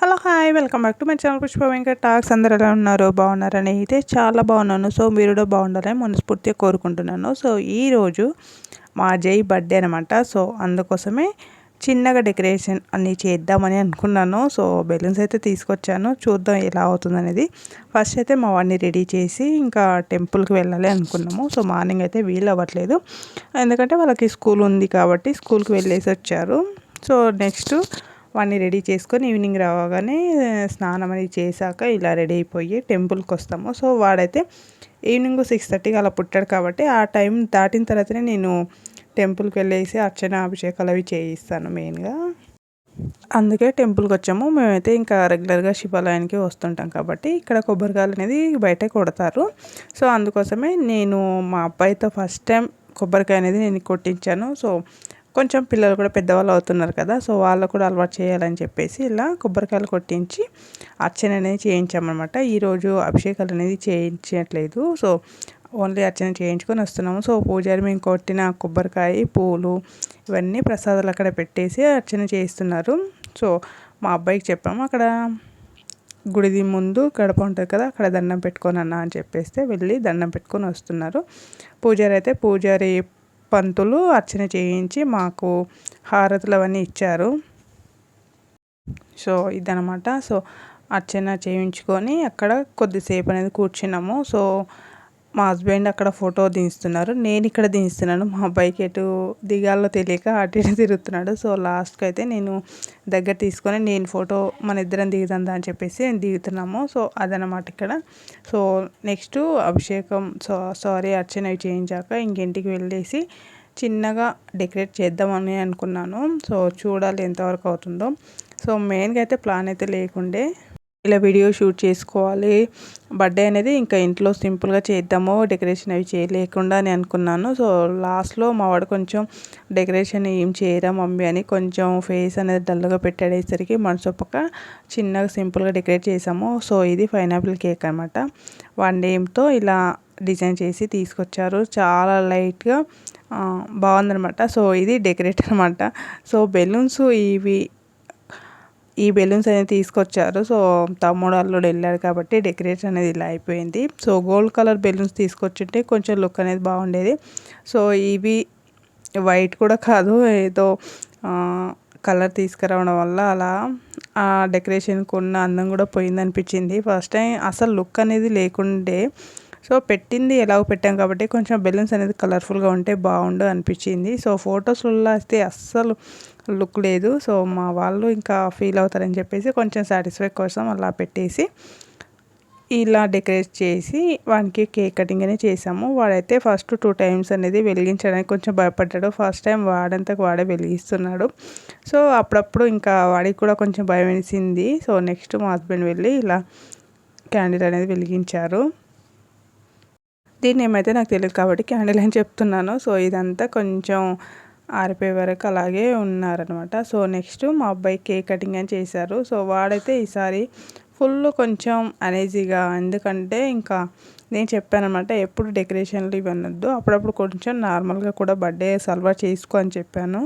Hello hi welcome back to my channel Pushpa Venkat talks. అందరు ఎలా ఉన్నారు? బాగున్నారని అయితే చాలా బాగున్నాను. సో మీరు కూడా బాగుండాలని మనస్ఫూర్తిగా కోరుకుంటున్నాను. సో ఈరోజు మా జై బర్త్డే అనమాట సో అందుకోసమే చిన్నగా డెకరేషన్ అన్నీ చేద్దామని అనుకున్నాను. సో బెలూన్స్ అయితే తీసుకొచ్చాను. చూద్దాం ఎలా అవుతుంది అనేది. ఫస్ట్ అయితే మా వాడిని రెడీ చేసి ఇంకా టెంపుల్కి వెళ్ళాలి అనుకున్నాము. సో మార్నింగ్ అయితే వీలు అవ్వట్లేదు. ఎందుకంటే వాళ్ళకి స్కూల్ ఉంది కాబట్టి స్కూల్కి వెళ్ళేసి వచ్చారు. సో నెక్స్ట్ వాడిని రెడీ చేసుకొని ఈవినింగ్ రావగానే స్నానం అనేది చేశాక ఇలా రెడీ అయిపోయి టెంపుల్కి వస్తాము. సో వాడైతే ఈవినింగ్ సిక్స్ థర్టీకి అలా పుట్టాడు కాబట్టి ఆ టైం దాటిన తర్వాతనే నేను టెంపుల్కి వెళ్ళేసి అర్చన అభిషేకాలు అవి చేయిస్తాను మెయిన్గా. అందుకే టెంపుల్కి వచ్చాము. మేమైతే ఇంకా రెగ్యులర్గా శివాలయానికి వస్తుంటాం కాబట్టి ఇక్కడ కొబ్బరికాయలు అనేది బయట కొడతారు. సో అందుకోసమే నేను మా అబ్బాయితో ఫస్ట్ టైం కొబ్బరికాయ అనేది నేను కొట్టించాను. సో కొంచెం పిల్లలు కూడా పెద్దవాళ్ళు అవుతున్నారు కదా సో వాళ్ళు కూడా అలవాటు చేయాలని చెప్పేసి ఇలా కొబ్బరికాయలు కొట్టించి అర్చన అనేది చేయించామన్నమాట. ఈరోజు అభిషేకాలు అనేది చేయించట్లేదు సో ఓన్లీ అర్చన చేయించుకొని వస్తున్నాము. సో పూజారి మేము కొట్టిన కొబ్బరికాయ పూలు ఇవన్నీ ప్రసాదాలు అక్కడ పెట్టేసి అర్చన చేయిస్తున్నారు. సో మా అబ్బాయికి చెప్పాము అక్కడ గుడిది ముందు గడప ఉంటుంది కదా అక్కడ దండం పెట్టుకొని అన్న అని చెప్పేస్తే వెళ్ళి దండం పెట్టుకొని వస్తున్నారు. పూజారి అయితే పూజారి పంతులు అర్చన చేయించి మాకు హారతులు అవన్నీ ఇచ్చారు. సో ఇదనమాట సో అర్చన చేయించుకొని అక్కడ కొద్దిసేపు అనేది కూర్చున్నాము. సో మా హస్బెండ్ అక్కడ ఫోటో దించుతున్నారు. నేను ఇక్కడ దించుతున్నాను. మా అబ్బాయికి ఎటు దిగాలో తెలియక అటు ఇటు తిరుగుతున్నాడు. సో లాస్ట్కి అయితే నేను దగ్గర తీసుకొని నేను ఫోటో మన ఇద్దరం దిగుదా అని చెప్పేసి దిగుతున్నాము. సో అదనమాట ఇక్కడ. సో నెక్స్ట్ అభిషేకం. సో సారీ అర్చన చేయించాక ఇంకింటికి వెళ్ళేసి చిన్నగా డెకరేట్ చేద్దామని అనుకున్నాను. సో చూడాలి ఎంతవరకు అవుతుందో. సో మెయిన్గా అయితే ప్లాన్ అయితే లేకుండే ఇలా వీడియో షూట్ చేసుకోవాలి. బర్త్డే అనేది ఇంకా ఇంట్లో సింపుల్గా చేద్దాము. డెకరేషన్ అవి చేయలేకుండా అని అనుకున్నాను. సో లాస్ట్లో మా వాడు కొంచెం డెకరేషన్ ఏం చేయరా మమ్మీ అని కొంచెం ఫేస్ అనేది డల్గా పెట్టాడేసరికి మనసు పక్క చిన్నగా సింపుల్గా డెకరేట్ చేసాము. సో ఇది పైనాపిల్ కేక్ అనమాట వన్ డేమ్తో ఇలా డిజైన్ చేసి తీసుకొచ్చారు. చాలా లైట్గా బాగుందనమాట సో ఇది డెకరేట్ అనమాట సో బెలూన్స్ ఇవి ఈ బెలూన్స్ అనేది తీసుకొచ్చారు. సో తమ్ముడు అల్లుడు వెళ్ళారు కాబట్టి డెకరేషన్ అనేది ఇలా అయిపోయింది. సో గోల్డ్ కలర్ బెలూన్స్ తీసుకొచ్చింటే కొంచెం లుక్ అనేది బాగుండేది. సో ఇవి వైట్ కూడా కాదు ఏదో కలర్ తీసుకురావడం వల్ల అలా ఆ డెకరేషన్కి ఉన్న అందం కూడా పోయింది అనిపించింది ఫస్ట్ టైం అసలు లుక్ అనేది లేకుండే సో పెట్టింది ఎలాగో పెట్టాం కాబట్టి కొంచెం బెలూన్స్ అనేది కలర్ఫుల్గా ఉంటే బాగుండు అనిపించింది. సో ఫొటోస్లో వస్తే అస్సలు లుక్ లేదు. సో మా వాళ్ళు ఇంకా ఫీల్ అవుతారని చెప్పేసి కొంచెం సాటిస్ఫై కోసం అలా పెట్టేసి ఇలా డెకరేట్ చేసి వానికి కేక్ కటింగ్ అనేది చేసాము. వాడైతే ఫస్ట్ టూ టైమ్స్ అనేది వెలిగించడానికి కొంచెం భయపడ్డాడు. ఫస్ట్ టైం వాడంతకు వాడే వెలిగిస్తున్నాడు. సో అప్పుడప్పుడు ఇంకా వాడికి కూడా కొంచెం భయం వేసింది. సో నెక్స్ట్ మా హస్బెండ్ వెళ్ళి ఇలా క్యాండిల్ అనేది వెలిగించారు. దీన్ని ఏమైతే నాకు తెలియదు కాబట్టి క్యాండిల్ అని చెప్తున్నాను. సో ఇదంతా కొంచెం ఆరిపోయే వరకు అలాగే ఉన్నారనమాట సో నెక్స్ట్ మా అబ్బాయి కేక్ కటింగ్ అని చేశారు. సో వాడైతే ఈసారి ఫుల్ కొంచెం అనేజీగా ఎందుకంటే ఇంకా నేను చెప్పానమాట ఎప్పుడు డెకరేషన్లు ఇవ్వనొద్దు. అప్పుడప్పుడు కొంచెం నార్మల్గా కూడా బర్త్డే సల్వా చేసుకో అని చెప్పాను.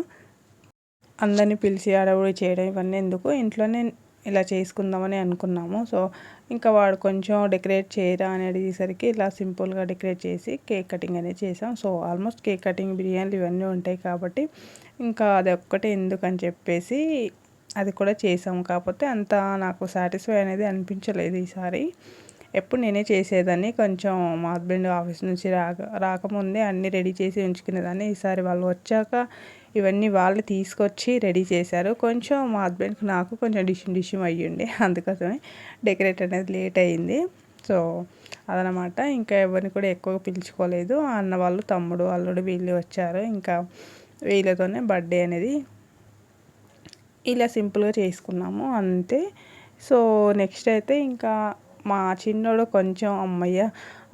అందరినీ పిలిచి అడవుడి చేయడం ఇవన్నీ ఎందుకు? ఇంట్లోనే ఇలా చేసుకుందామని అనుకున్నాము. సో ఇంకా వాడు కొంచెం డెకరేట్ చేయరా అని అడిగేసరికి ఇలా సింపుల్గా డెకరేట్ చేసి కేక్ కటింగ్ అనేది చేసాం. సో ఆల్మోస్ట్ కేక్ కటింగ్ బిర్యానీలు ఇవన్నీ ఉంటాయి కాబట్టి ఇంకా అది ఒక్కటే ఎందుకని చెప్పేసి అది కూడా చేసాం. కాకపోతే అంత నాకు సాటిస్ఫై అనేది అనిపించలేదు ఈసారి. ఎప్పుడు నేనే చేసేదాన్ని. కొంచెం మా హస్బెండ్ ఆఫీస్ నుంచి రాక రాకముందే అన్నీ రెడీ చేసి ఉంచుకునేదాన్ని. ఈసారి వాళ్ళు వచ్చాక ఇవన్నీ వాళ్ళు తీసుకొచ్చి రెడీ చేశారు. కొంచెం మా హస్బెండ్కి నాకు కొంచెం డిషిమ్ డిషిమ్ అయ్యుండే. అందుకోసమే డెకరేట్ అనేది లేట్ అయింది. సో అదనమాట. ఇంకా ఎవరిని కూడా ఎక్కువ పిలుచుకోలేదు. అన్న వాళ్ళు తమ్ముడు అల్లుడు వీళ్ళు వచ్చారు. ఇంకా వీళ్ళతోనే బర్త్డే అనేది ఇలా సింపుల్గా చేసుకున్నాము. అంతే. సో నెక్స్ట్ అయితే ఇంకా మా చిన్నోడు కొంచెం అమ్మయ్య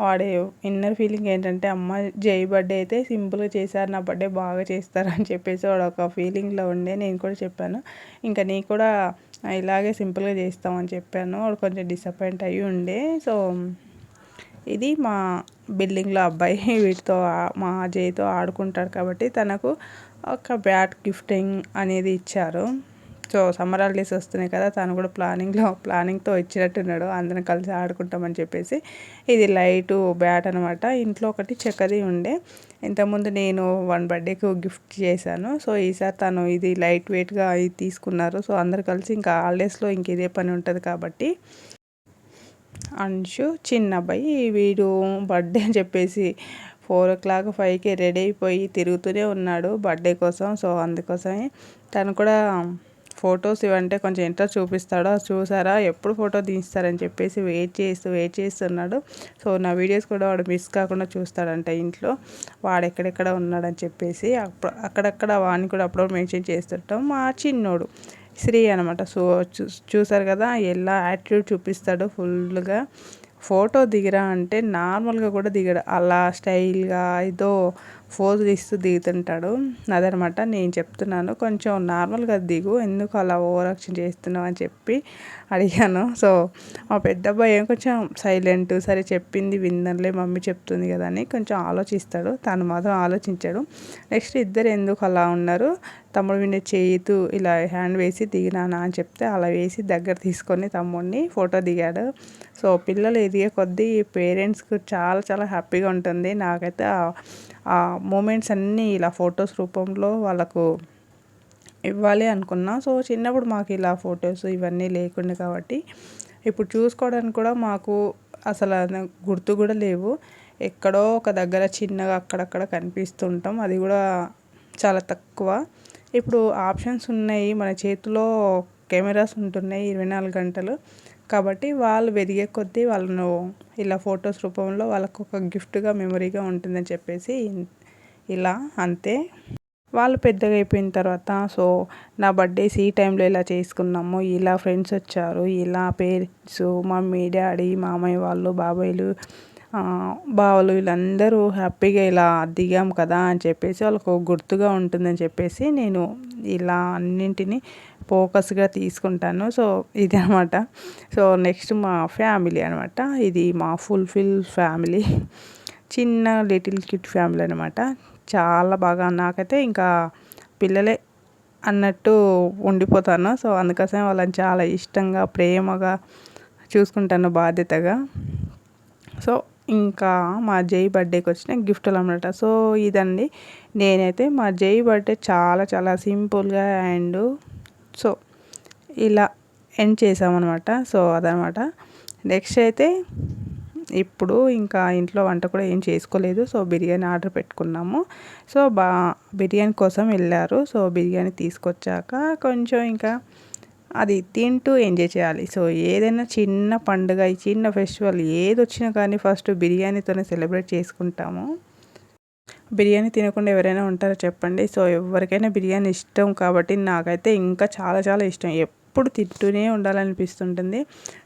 వాడే ఇన్నర్ ఫీలింగ్ ఏంటంటే అమ్మ జై బర్త్డే అయితే సింపుల్గా చేశారు నా బర్త్డే బాగా చేస్తారు అని చెప్పేసి వాడు ఒక ఫీలింగ్లో ఉండే నేను కూడా చెప్పాను. ఇంకా నీ కూడా ఇలాగే సింపుల్గా చేస్తామని చెప్పాను. వాడు కొంచెం డిసప్పాయింట్ అయ్యి ఉండే. సో ఇది మా బిల్డింగ్లో అబ్బాయి వీటితో మా జైతో ఆడుకుంటాడు కాబట్టి తనకు ఒక బ్యాట్ గిఫ్టింగ్ అనేది ఇచ్చారు. సో సమ్మర్ హాలిడేస్ వస్తున్నాయి కదా తను కూడా ప్లానింగ్లో ప్లానింగ్తో ఇచ్చినట్టున్నాడు. అందరం కలిసి ఆడుకుంటామని చెప్పేసి ఇది లైటు బ్యాట్ అనమాట ఇంట్లో ఒకటి చెక్కది ఉండే. ఇంతకుముందు నేను వన్ బర్త్డేకి గిఫ్ట్ చేశాను. సో ఈసారి తను ఇది లైట్ వెయిట్గా ఇది తీసుకున్నారు. సో అందరు కలిసి ఇంకా హాలిడేస్లో ఇంక ఇదే పని ఉంటుంది కాబట్టి అంశు చిన్న అబ్బాయి వీడు బర్త్డే అని చెప్పేసి ఫోర్ ఓ క్లాక్ ఫైవ్కి రెడీ అయిపోయి తిరుగుతూనే ఉన్నాడు బర్త్డే కోసం. సో అందుకోసమే తను కూడా ఫొటోస్ ఇవంటే కొంచెం ఇంట్రెస్ట్ చూపిస్తాడో చూసారా? ఎప్పుడు ఫోటో తీస్తారని చెప్పేసి వెయిట్ చేస్తూ వెయిట్ చేస్తున్నాడు. సో నా వీడియోస్ కూడా వాడు మిస్ కాకుండా చూస్తాడంట ఇంట్లో. వాడు ఎక్కడెక్కడ ఉన్నాడని చెప్పేసి అక్కడక్కడ వాడిని కూడా అప్పుడప్పుడు మెన్షన్ చేస్తుంటాం. మా చిన్నోడు శ్రీ అనమాట సో చూసారు కదా ఎలా యాటిట్యూడ్ చూపిస్తాడు ఫుల్గా ఫోటో దిగిరా అంటే నార్మల్గా కూడా దిగడు. అలా స్టైల్గా ఏదో ఫోజ్ ఇస్తూ దిగుతుంటాడు. అదనమాట నేను చెప్తున్నాను. కొంచెం నార్మల్గా దిగు. ఎందుకు అలా ఓవర్ యాక్షన్ చేస్తున్నావు అని చెప్పి అడిగాను. సో మా పెద్ద అబ్బాయి ఏం కొంచెం సైలెంట్ సరే చెప్పింది విందనులే మమ్మీ చెప్తుంది కదా అని కొంచెం ఆలోచిస్తాడు. తను మాత్రం ఆలోచించాడు. నెక్స్ట్ ఇద్దరు ఎందుకు అలా ఉన్నారు? తమ్ముడు వినే చేయితూ ఇలా హ్యాండ్ వేసి దిగినానా అని చెప్తే అలా వేసి దగ్గర తీసుకొని తమ్ముడిని ఫోటో దిగాడు. సో పిల్లలు ఎదిగే కొద్దీ పేరెంట్స్కి చాలా చాలా హ్యాపీగా ఉంటుంది. నాకైతే ఆ మూమెంట్స్ అన్నీ ఇలా ఫొటోస్ రూపంలో వాళ్ళకు ఇవ్వాలి అనుకున్నా. సో చిన్నప్పుడు మాకు ఇలా ఫొటోస్ ఇవన్నీ లేకుండా కాబట్టి ఇప్పుడు చూసుకోవడానికి కూడా మాకు అసలు గుర్తు కూడా లేవు. ఎక్కడో ఒక దగ్గర చిన్నగా అక్కడక్కడ కనిపిస్తుంటాం. అది కూడా చాలా తక్కువ. ఇప్పుడు ఆప్షన్స్ ఉన్నాయి. మన చేతిలో కెమెరాస్ ఉంటున్నాయి ఇరవై నాలుగు గంటలు. కాబట్టి వాళ్ళు వెదిగే కొద్దీ వాళ్ళను ఇలా ఫొటోస్ రూపంలో వాళ్ళకు ఒక గిఫ్ట్గా మెమరీగా ఉంటుందని చెప్పేసి ఇలా అంతే. వాళ్ళు పెద్దగా అయిపోయిన తర్వాత సో నా బర్త్డేస్ ఈ టైంలో ఇలా చేసుకున్నాము. ఇలా ఫ్రెండ్స్ వచ్చారు. ఇలా పేరెంట్స్ మమ్మీ డాడీ మామయ్య వాళ్ళు బాబాయ్లు బావలు వీళ్ళందరూ హ్యాపీగా ఇలా దిగాం కదా అని చెప్పేసి వాళ్ళకు గుర్తుగా ఉంటుందని చెప్పేసి నేను ఇలా అన్నింటినీ ఫోకస్గా తీసుకుంటాను. సో ఇది అనమాట సో నెక్స్ట్ మా ఫ్యామిలీ అనమాట ఇది మా ఫుల్ఫిల్ ఫ్యామిలీ. చిన్న లిటిల్ కిట్ ఫ్యామిలీ అనమాట చాలా బాగా నాకైతే ఇంకా పిల్లలే అన్నట్టు ఉండిపోతాను. సో అందుకోసం వాళ్ళని చాలా ఇష్టంగా ప్రేమగా చూసుకుంటాను బాధ్యతగా. సో ఇంకా మా జై బర్త్డేకి వచ్చిన గిఫ్ట్లు అనమాట సో ఇదండి. నేనైతే మా జై బర్త్డే చాలా చాలా సింపుల్గా అండ్ సో ఇలా ఎండ్ చేసామన్నమాట. సో అదనమాట నెక్స్ట్ అయితే ఇప్పుడు ఇంకా ఇంట్లో వంట కూడా ఏం చేసుకోలేదు. సో బిర్యానీ ఆర్డర్ పెట్టుకున్నాము. సో బా బిర్యానీ కోసం వెళ్ళారు. సో బిర్యానీ తీసుకొచ్చాక కొంచెం ఇంకా అది తింటూ ఎంజాయ్ చేయాలి. సో ఏదైనా చిన్న పండుగ చిన్న ఫెస్టివల్ ఏది వచ్చినా కానీ ఫస్ట్ బిర్యానీతోనే సెలబ్రేట్ చేసుకుంటాము. బిర్యానీ తినకుండా ఎవరైనా ఉంటారో చెప్పండి. సో ఎవరికైనా బిర్యానీ ఇష్టం కాబట్టి నాకైతే ఇంకా చాలా చాలా ఇష్టం. ఎప్పుడు తింటూనే ఉండాలనిపిస్తుంటుంది.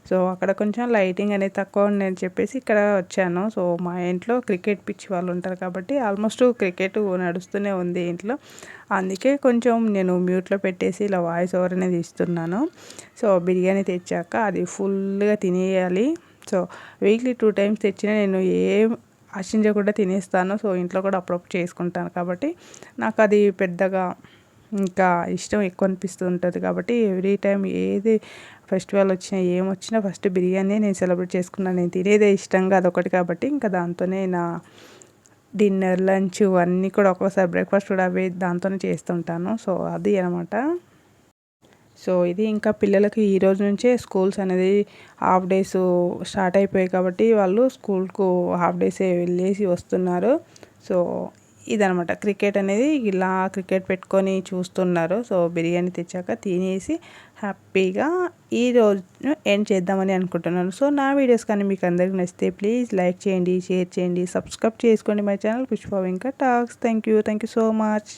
సో అక్కడ కొంచెం లైటింగ్ అనేది తక్కువ ఉందని చెప్పేసి ఇక్కడ వచ్చాను. సో మా ఇంట్లో క్రికెట్ పిచ్చి వాళ్ళు ఉంటారు కాబట్టి ఆల్మోస్ట్ క్రికెట్ నడుస్తూనే ఉంది ఇంట్లో. అందుకే కొంచెం నేను మ్యూట్లో పెట్టేసి ఇలా వాయిస్ ఓవర్ అనేది ఇస్తున్నాను. సో బిర్యానీ తెచ్చాక అది ఫుల్గా తినేయాలి. సో వీక్లీ టూ టైమ్స్ తెచ్చిన నేను ఏం ఆశించకుండా తినేస్తాను. సో ఇంట్లో కూడా అప్పుడప్పుడు చేసుకుంటాను కాబట్టి నాకు అది పెద్దగా ఇంకా ఇష్టం ఎక్కువ అనిపిస్తూ ఉంటుంది కాబట్టి ఎవ్రీ టైం ఏది ఫెస్టివల్ వచ్చినా ఏం వచ్చినా ఫస్ట్ బిర్యానీ నేను సెలబ్రేట్ చేసుకున్నాను నేను తినేదే ఇష్టంగా అదొకటి కాబట్టి ఇంకా దాంతోనే నా డిన్నర్ లంచ్ అన్నీ కూడా ఒక్కోసారి బ్రేక్ఫాస్ట్ కూడా అవే దాంతోనే చేస్తుంటాను. సో అది అనమాట. సో ఇది ఇంకా పిల్లలకి ఈ రోజు నుంచే స్కూల్స్ అనేది హాఫ్ డేస్ స్టార్ట్ అయిపోయాయి కాబట్టి వాళ్ళు స్కూల్కు హాఫ్ డేసే వెళ్ళేసి వస్తున్నారు. సో ఇదనమాట. క్రికెట్ అనేది ఇలా క్రికెట్ పెట్టుకొని చూస్తున్నారు. సో బిర్యానీ తెచ్చాక తినేసి హ్యాపీగా ఈ రోజు ఎండ్ చేద్దామని అనుకుంటున్నాను. సో నా వీడియోస్ కానీ మీకు అందరికి నచ్చితే ప్లీజ్ లైక్ చేయండి షేర్ చేయండి సబ్స్క్రైబ్ చేసుకోండి my channel Pushpa Venkat talks. Thank you thank you so much.